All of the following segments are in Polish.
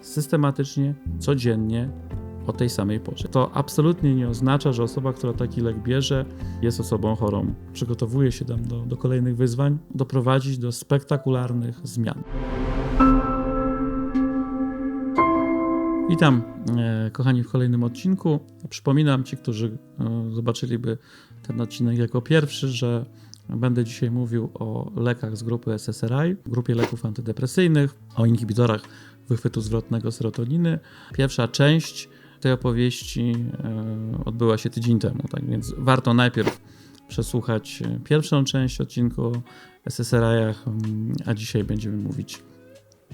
systematycznie, codziennie o tej samej porze. To absolutnie nie oznacza, że osoba, która taki lek bierze, jest osobą chorą. Przygotowuje się tam do, do kolejnych wyzwań, doprowadzić do spektakularnych zmian. Witam, e, kochani, w kolejnym odcinku. Przypominam ci, którzy e, zobaczyliby ten odcinek jako pierwszy, że będę dzisiaj mówił o lekach z grupy SSRI, grupie leków antydepresyjnych, o inhibitorach wychwytu zwrotnego serotoniny. Pierwsza część tej opowieści e, odbyła się tydzień temu, tak więc warto najpierw przesłuchać pierwszą część odcinku o SSRI-ach, mm, a dzisiaj będziemy mówić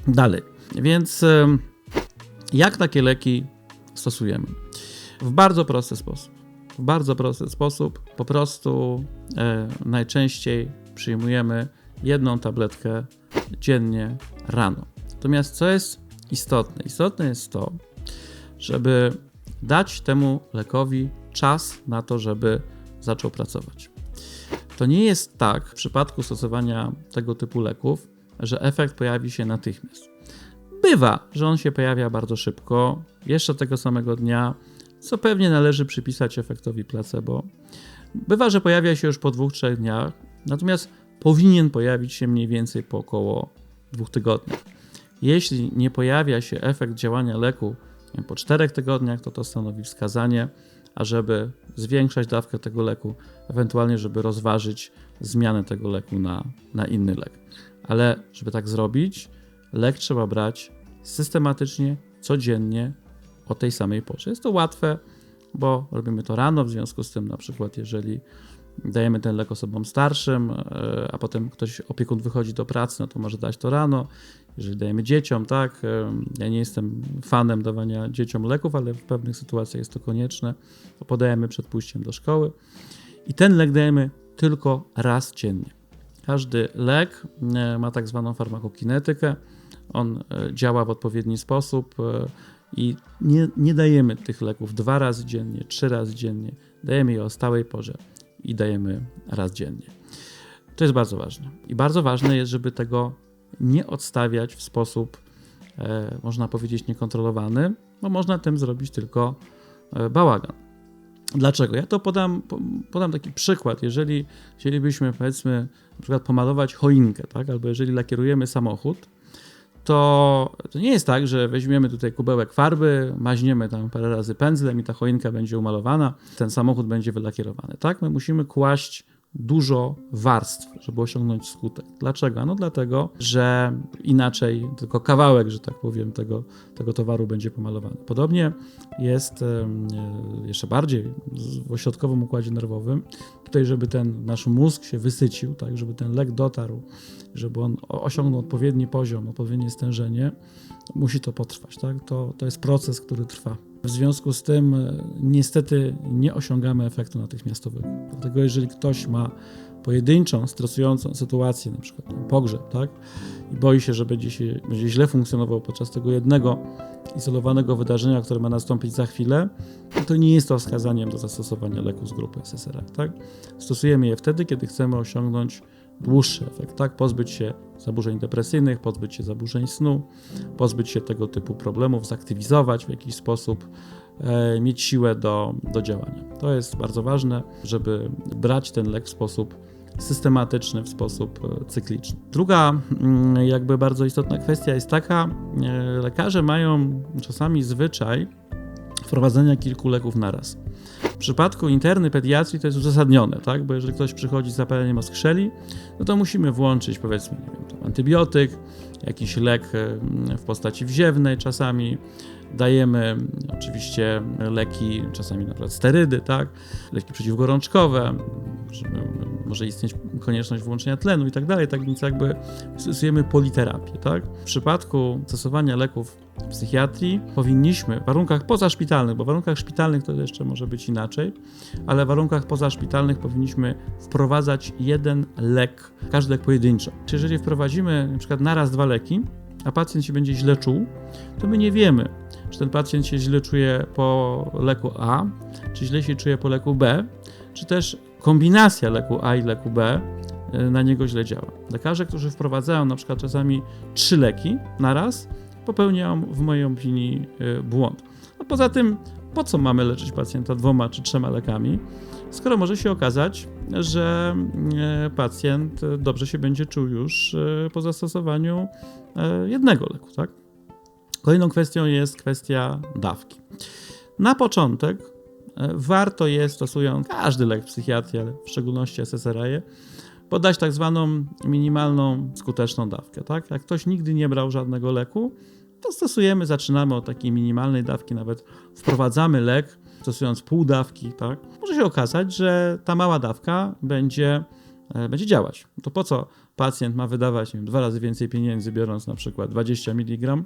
dalej. Więc e, jak takie leki stosujemy? W bardzo prosty sposób. W bardzo prosty sposób, po prostu e, najczęściej przyjmujemy jedną tabletkę dziennie rano. Natomiast co jest istotne? Istotne jest to, żeby dać temu lekowi czas na to, żeby zaczął pracować. To nie jest tak w przypadku stosowania tego typu leków, że efekt pojawi się natychmiast. Bywa, że on się pojawia bardzo szybko, jeszcze tego samego dnia, co pewnie należy przypisać efektowi placebo. Bywa, że pojawia się już po dwóch, trzech dniach, natomiast powinien pojawić się mniej więcej po około dwóch tygodniach. Jeśli nie pojawia się efekt działania leku po czterech tygodniach, to to stanowi wskazanie, ażeby zwiększać dawkę tego leku, ewentualnie żeby rozważyć zmianę tego leku na, na inny lek. Ale żeby tak zrobić, lek trzeba brać systematycznie, codziennie, o tej samej porze. Jest to łatwe, bo robimy to rano, w związku z tym na przykład jeżeli dajemy ten lek osobom starszym, e, a potem ktoś, opiekun wychodzi do pracy, no to może dać to rano. Jeżeli dajemy dzieciom, tak, e, ja nie jestem fanem dawania dzieciom leków, ale w pewnych sytuacjach jest to konieczne, to podajemy przed pójściem do szkoły. I ten lek dajemy tylko raz dziennie. Każdy lek e, ma tak zwaną farmakokinetykę, on działa w odpowiedni sposób i nie, nie dajemy tych leków dwa razy dziennie, trzy razy dziennie, dajemy je o stałej porze i dajemy raz dziennie. To jest bardzo ważne. I bardzo ważne jest, żeby tego nie odstawiać w sposób, e, można powiedzieć, niekontrolowany, bo można tym zrobić tylko e, bałagan. Dlaczego? Ja to podam, podam taki przykład. Jeżeli chcielibyśmy, powiedzmy, na przykład pomalować choinkę, tak? albo jeżeli lakierujemy samochód, to, to nie jest tak, że weźmiemy tutaj kubełek farby, maźniemy tam parę razy pędzlem i ta choinka będzie umalowana, ten samochód będzie wylakierowany. Tak, my musimy kłaść dużo warstw, żeby osiągnąć skutek. Dlaczego? No dlatego, że inaczej tylko kawałek, że tak powiem, tego, tego towaru będzie pomalowany. Podobnie jest jeszcze bardziej w ośrodkowym układzie nerwowym. Tutaj, żeby ten nasz mózg się wysycił, tak, żeby ten lek dotarł, żeby on osiągnął odpowiedni poziom, odpowiednie stężenie, musi to potrwać. Tak? To, to jest proces, który trwa. W związku z tym e, niestety nie osiągamy efektu natychmiastowego. Dlatego jeżeli ktoś ma pojedynczą, stresującą sytuację, na przykład pogrzeb, tak, i boi się, że będzie, się, będzie źle funkcjonował podczas tego jednego izolowanego wydarzenia, które ma nastąpić za chwilę, to nie jest to wskazaniem do zastosowania leku z grupy SSRI. Tak? Stosujemy je wtedy, kiedy chcemy osiągnąć dłuższy efekt, tak? Pozbyć się zaburzeń depresyjnych, pozbyć się zaburzeń snu, pozbyć się tego typu problemów, zaktywizować w jakiś sposób, e, mieć siłę do, do działania. To jest bardzo ważne, żeby brać ten lek w sposób systematyczny, w sposób e, cykliczny. Druga, mm, jakby bardzo istotna kwestia jest taka, e, lekarze mają czasami zwyczaj wprowadzenia kilku leków naraz. W przypadku interny pediatrii to jest uzasadnione, tak? bo jeżeli ktoś przychodzi z zapaleniem oskrzeli, no to musimy włączyć powiedzmy nie wiem, antybiotyk, jakiś lek w postaci wziewnej czasami, dajemy oczywiście leki, czasami na przykład sterydy, tak? leki przeciwgorączkowe, może istnieć konieczność włączenia tlenu i tak dalej, tak więc jakby stosujemy politerapię. Tak? W przypadku stosowania leków psychiatrii powinniśmy w warunkach pozaszpitalnych, bo w warunkach szpitalnych to jeszcze może być inaczej, ale w warunkach pozaszpitalnych powinniśmy wprowadzać jeden lek, każdy lek pojedynczo. Czy jeżeli wprowadzimy na przykład naraz dwa leki, a pacjent się będzie źle czuł, to my nie wiemy, czy ten pacjent się źle czuje po leku A, czy źle się czuje po leku B, czy też kombinacja leku A i leku B y, na niego źle działa. Lekarze, którzy wprowadzają na przykład czasami trzy leki na raz, popełniają w mojej opinii y, błąd. A poza tym, po co mamy leczyć pacjenta dwoma czy trzema lekami, skoro może się okazać, że y, pacjent dobrze się będzie czuł już y, po zastosowaniu jednego leku, tak? Kolejną kwestią jest kwestia dawki. Na początek warto jest, stosując każdy lek w psychiatrii, ale w szczególności SSRI, podać tak zwaną minimalną skuteczną dawkę. Tak? Jak ktoś nigdy nie brał żadnego leku, to stosujemy, zaczynamy od takiej minimalnej dawki, nawet wprowadzamy lek, stosując pół dawki. Tak? Może się okazać, że ta mała dawka będzie, e, będzie działać. To po co pacjent ma wydawać wiem, dwa razy więcej pieniędzy, biorąc na przykład 20 mg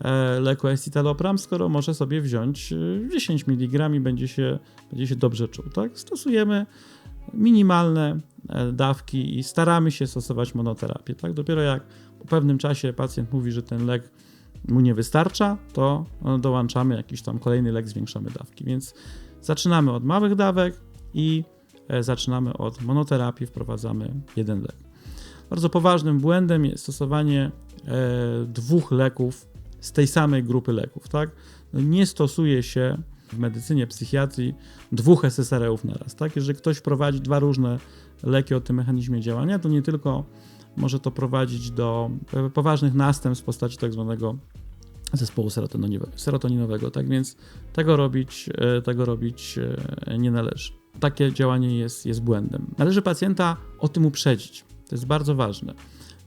e, leku escitalopram, skoro może sobie wziąć 10 e, mg i będzie się, będzie się dobrze czuł. Tak? Stosujemy minimalne dawki i staramy się stosować monoterapię. Tak? Dopiero jak po pewnym czasie pacjent mówi, że ten lek mu nie wystarcza, to dołączamy jakiś tam kolejny lek, zwiększamy dawki. Więc zaczynamy od małych dawek i e, zaczynamy od monoterapii, wprowadzamy jeden lek. Bardzo poważnym błędem jest stosowanie e, dwóch leków z tej samej grupy leków. Tak? Nie stosuje się w medycynie, psychiatrii dwóch SSRE-ów naraz. Tak? Jeżeli ktoś prowadzi dwa różne leki o tym mechanizmie działania, to nie tylko może to prowadzić do e, poważnych następstw w postaci tak zwanego zespołu serotoninowego. Tak więc tego robić, e, tego robić e, nie należy. Takie działanie jest, jest błędem. Należy pacjenta o tym uprzedzić. To jest bardzo ważne.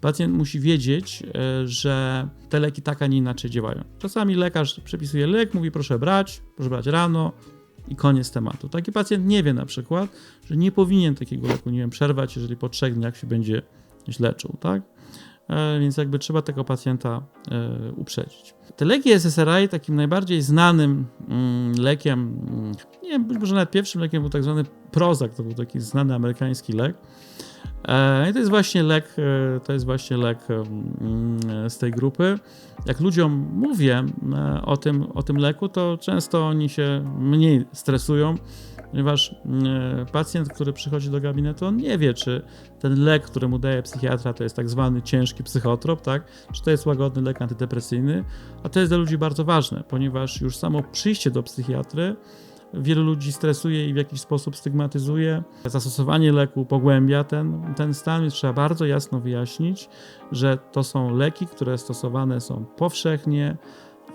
Pacjent musi wiedzieć, że te leki tak, a nie inaczej działają. Czasami lekarz przepisuje lek, mówi proszę brać, proszę brać rano i koniec tematu. Taki pacjent nie wie na przykład, że nie powinien takiego leku, nie wiem, przerwać, jeżeli po trzech dniach się będzie źle czuł, tak? E, więc jakby trzeba tego pacjenta e, uprzedzić. Te leki SSRI, takim najbardziej znanym mm, lekiem, mm, nie być może nawet pierwszym lekiem był tak zwany Prozac, to był taki znany amerykański lek, E, I to jest właśnie lek, to jest właśnie lek mm, z tej grupy. Jak ludziom mówię o tym, o tym leku, to często oni się mniej stresują, ponieważ pacjent, który przychodzi do gabinetu, on nie wie, czy ten lek, który mu daje psychiatra, to jest tak zwany ciężki psychotrop, tak? czy to jest łagodny lek antydepresyjny, a to jest dla ludzi bardzo ważne, ponieważ już samo przyjście do psychiatry wielu ludzi stresuje i w jakiś sposób stygmatyzuje. Zastosowanie leku pogłębia ten, ten stan, więc trzeba bardzo jasno wyjaśnić, że to są leki, które stosowane są powszechnie,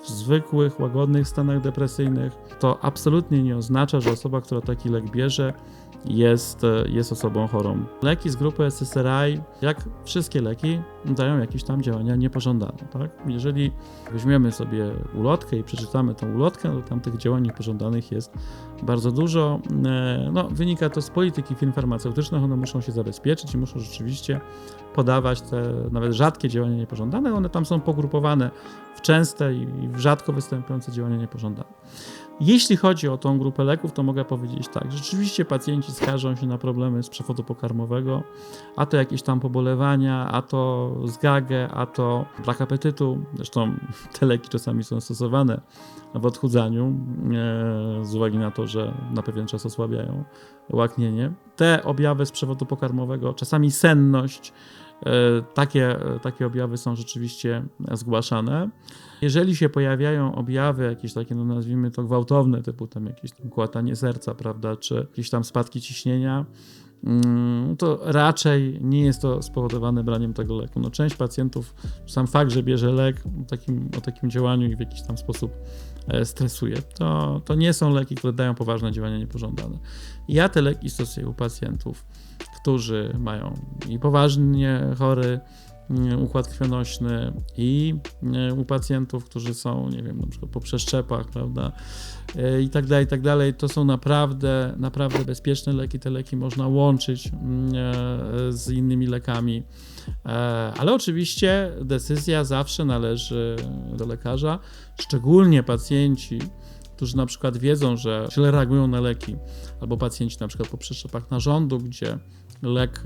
w zwykłych, łagodnych stanach depresyjnych. To absolutnie nie oznacza, że osoba, która taki lek bierze, jest, jest osobą chorą. Leki z grupy SSRI, jak wszystkie leki, dają jakieś tam działania niepożądane. Tak? Jeżeli weźmiemy sobie ulotkę i przeczytamy tą ulotkę, to tam tych działań niepożądanych jest bardzo dużo. E, no, wynika to z polityki firm farmaceutycznych, one muszą się zabezpieczyć i muszą rzeczywiście podawać te nawet rzadkie działania niepożądane. One tam są pogrupowane w częste i w rzadko występujące działania niepożądane. Jeśli chodzi o tą grupę leków, to mogę powiedzieć tak. Rzeczywiście pacjenci skarżą się na problemy z przewodu pokarmowego, a to jakieś tam pobolewania, a to zgagę, a to brak apetytu. Zresztą te leki czasami są stosowane w odchudzaniu e, z uwagi na to, że na pewien czas osłabiają łaknienie. Te objawy z przewodu pokarmowego, czasami senność, takie, takie objawy są rzeczywiście zgłaszane. Jeżeli się pojawiają objawy jakieś takie, no nazwijmy to gwałtowne, typu tam jakieś tam kłatanie serca, prawda, czy jakieś tam spadki ciśnienia, mm, to raczej nie jest to spowodowane braniem tego leku. No, część pacjentów, sam fakt, że bierze lek o takim, o takim działaniu i w jakiś tam sposób e, stresuje, to, to nie są leki, które dają poważne działania niepożądane. Ja te leki stosuję u pacjentów, którzy mają i poważnie chory Mm, układ krwionośny i mm, u pacjentów, którzy są, nie wiem, na przykład po przeszczepach, prawda, e, i tak dalej, i tak dalej, to są naprawdę, naprawdę bezpieczne leki. Te leki można łączyć mm, e, z innymi lekami, e, ale oczywiście decyzja zawsze należy do lekarza, szczególnie pacjenci, którzy na przykład wiedzą, że źle reagują na leki, albo pacjenci na przykład po przeszczepach narządu, gdzie lek,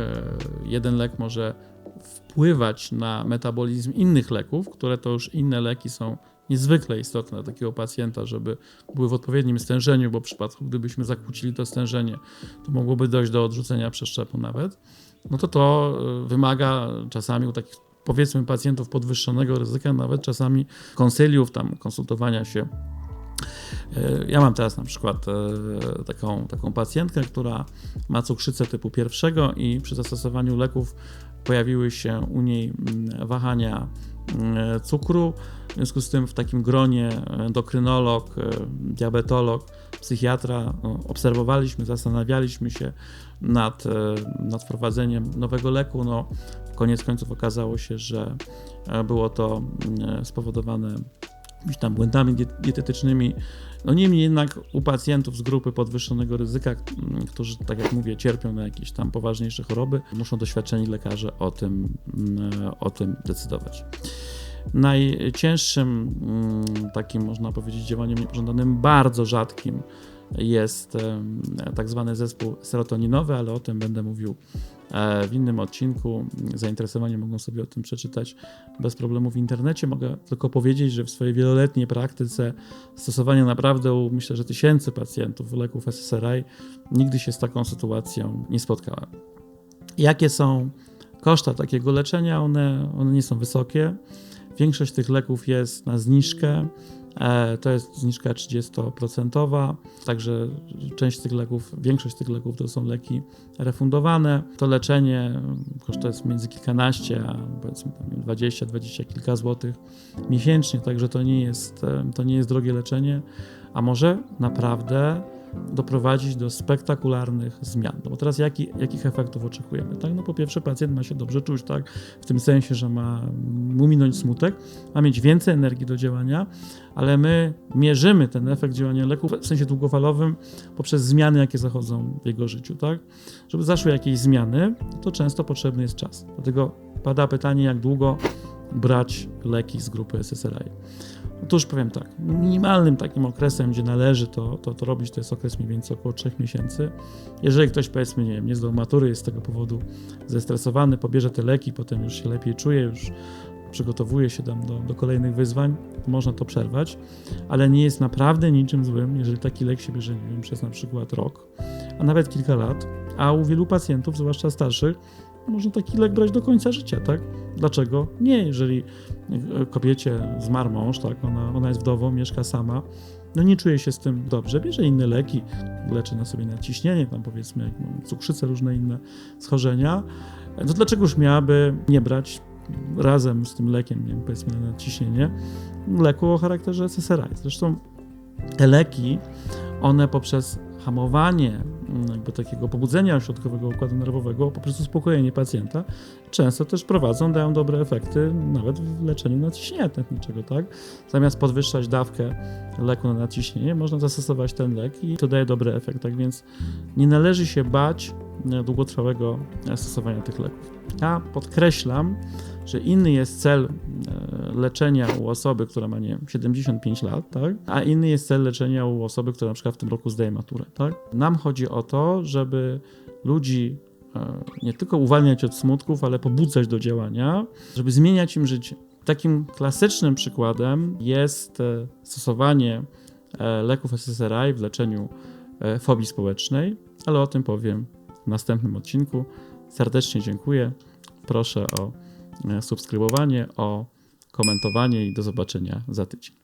jeden lek może wpływać na metabolizm innych leków, które to już inne leki są niezwykle istotne dla takiego pacjenta, żeby były w odpowiednim stężeniu, bo w przypadku gdybyśmy zakłócili to stężenie, to mogłoby dojść do odrzucenia przeszczepu nawet, no to to e, wymaga czasami u takich powiedzmy pacjentów podwyższonego ryzyka, nawet czasami konsyliów, tam konsultowania się. E, Ja mam teraz na przykład e, taką, taką pacjentkę, która ma cukrzycę typu pierwszego i przy zastosowaniu leków pojawiły się u niej mm, wahania cukru. W związku z tym w takim gronie endokrynolog, e, diabetolog, psychiatra obserwowaliśmy, zastanawialiśmy się nad, e, nad wprowadzeniem nowego leku. No, koniec końców okazało się, że e, było to spowodowane jakimiś tam błędami diet- dietetycznymi. No niemniej jednak u pacjentów z grupy podwyższonego ryzyka, mm, którzy, tak jak mówię, cierpią na jakieś tam poważniejsze choroby, muszą doświadczeni lekarze o tym, mm, o tym decydować. Najcięższym mm, takim, można powiedzieć, działaniem niepożądanym, bardzo rzadkim jest tak zwany zespół serotoninowy, ale o tym będę mówił w innym odcinku. Zainteresowani mogą sobie o tym przeczytać bez problemu w internecie. Mogę tylko powiedzieć, że w swojej wieloletniej praktyce stosowania naprawdę u myślę, że tysięcy pacjentów leków SSRI nigdy się z taką sytuacją nie spotkałem. Jakie są koszta takiego leczenia? One, one nie są wysokie. Większość tych leków jest na zniżkę. E, To jest zniżka 30%, także część tych leków, większość tych leków to są leki refundowane. To leczenie kosztuje między kilkanaście, a powiedzmy tam 20, 20 kilka złotych miesięcznie, także to nie jest, e, to nie jest drogie leczenie, a może naprawdę doprowadzić do spektakularnych zmian. No bo teraz jaki, jakich efektów oczekujemy? Tak? No po pierwsze pacjent ma się dobrze czuć, tak? w tym sensie, że ma mu minąć smutek, ma mieć więcej energii do działania, ale my mierzymy ten efekt działania leku w sensie długofalowym poprzez zmiany, jakie zachodzą w jego życiu. Tak? Żeby zaszły jakieś zmiany, to często potrzebny jest czas. Dlatego pada pytanie, jak długo brać leki z grupy SSRI. Otóż powiem tak, minimalnym takim okresem, gdzie należy to, to, to robić, to jest okres mniej więcej około 3 miesięcy. Jeżeli ktoś, powiedzmy, nie wiem, nie zdał matury, jest z tego powodu zestresowany, pobierze te leki, potem już się lepiej czuje, już przygotowuje się tam do, do kolejnych wyzwań, to można to przerwać, ale nie jest naprawdę niczym złym, jeżeli taki lek się bierze, nie wiem, przez na przykład rok, a nawet kilka lat, a u wielu pacjentów, zwłaszcza starszych, można taki lek brać do końca życia, tak? Dlaczego? Nie, jeżeli e, kobiecie zmarł mąż, tak, ona, ona jest wdową, mieszka sama, no nie czuje się z tym dobrze, bierze inne leki, leczy na sobie nadciśnienie, tam powiedzmy cukrzycę, różne inne schorzenia, no dlaczego już miałaby nie brać razem z tym lekiem, nie wiem, powiedzmy na nadciśnienie, leku o charakterze SSRI. Zresztą te leki, one poprzez hamowanie mm, jakby takiego pobudzenia ośrodkowego układu nerwowego, poprzez uspokojenie pacjenta, często też prowadzą, dają dobre efekty nawet w leczeniu nadciśnienia tętniczego, tak? Zamiast podwyższać dawkę leku na nadciśnienie, można zastosować ten lek i to daje dobry efekt, tak więc nie należy się bać długotrwałego stosowania tych leków. Ja podkreślam, że inny jest cel e, leczenia u osoby, która ma nie wiem, 75 lat, tak? a inny jest cel leczenia u osoby, która na przykład w tym roku zdaje maturę. Tak? Nam chodzi o to, żeby ludzi e, nie tylko uwalniać od smutków, ale pobudzać do działania, żeby zmieniać im życie. Takim klasycznym przykładem jest e, stosowanie leków SSRI w leczeniu fobii społecznej, ale o tym powiem w następnym odcinku. Serdecznie dziękuję. Proszę o subskrybowanie, o komentowanie i do zobaczenia za tydzień.